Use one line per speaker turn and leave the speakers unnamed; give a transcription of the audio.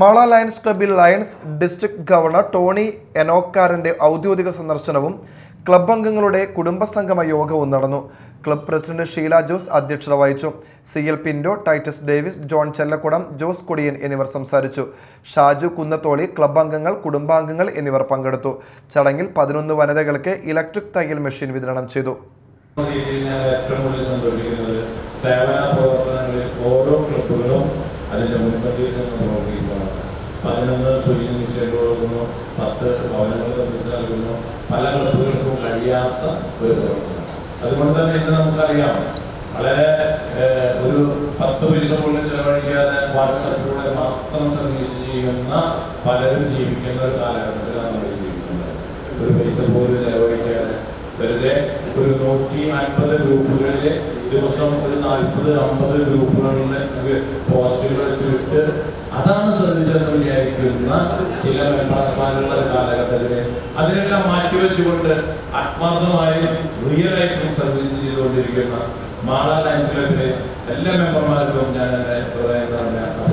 Mala lions ക്ലബിൽ lions district governor Tony എനോക്കാരന്റെ ഔദ്യോഗിക സന്ദർശനവും ക്ലബ് അംഗങ്ങളുടെ കുടുംബസംഗമ യോഗവും നടന്നു. ക്ലബ് പ്രസിഡന്റ് ഷീല ജോസ് അധ്യക്ഷത വഹിച്ചു. സി എൽ പിൻഡോ ടൈറ്റസ് ഡേവിസ് ജോൺ ചെല്ലക്കുടം ജോസ് കൊടിയൻ എന്നിവർ സംസാരിച്ചു. ഷാജു കുന്നത്തോളി ക്ലബ് അംഗങ്ങൾ കുടുംബാംഗങ്ങൾ എന്നിവർ പങ്കെടുത്തു. ചടങ്ങിൽ പതിനൊന്ന് വനിതകൾക്ക് ഇലക്ട്രിക് തയ്യൽ മെഷീൻ വിതരണം ചെയ്തു.
സേവന പ്രവർത്തനങ്ങളിൽ ഓരോ ക്ലബുകളും അതിന്റെ മുൻപന്തിയിൽ നിന്ന് പതിനൊന്ന് സൂര്യൻ നിശ്ചയം കൊടുക്കുന്നു പത്ത് ഭവനങ്ങൾ നിർമ്മിച്ച് നൽകുന്നു പല ക്ലബുകൾക്കും കഴിയാത്ത ഒരു പ്രവർത്തനം. അതുകൊണ്ട് തന്നെ ഇന്ന് നമുക്കറിയാം വളരെ ഒരു പത്ത് പൈസ പോലും ചെലവഴിക്കാതെ വാട്സാപ്പിലൂടെ മാത്രം സർവീസ് ചെയ്യുന്ന പലരും ജീവിക്കുന്ന ഒരു കാലഘട്ടത്തിലാണ് നമ്മൾ ജീവിക്കുന്നത്. ഒരു പൈസ പോലും ചെലവഴിക്കാതെ വെറുതെ ഒരു നൂറ്റി അൻപത് ഗ്രൂപ്പുകളിൽ ദിവസം ഒരു നാൽപ്പത് അമ്പത് ഗ്രൂപ്പുകളിൽ പോസ്റ്റുകൾ വെച്ചിട്ട് വിചാരിക്കുന്ന ചില മെമ്പർമാരുള്ള കാലഘട്ടത്തിൽ അതിനെല്ലാം മാറ്റിവെച്ചുകൊണ്ട് ആത്മാർത്ഥമായും റിയൽ ആയിട്ടും സർവീസ് ചെയ്തുകൊണ്ടിരിക്കുന്ന മാള ലൈൻസ് ക്ലബിലെ എല്ലാ മെമ്പർമാർക്കും ഞാൻ എന്റെ ഹൃദയം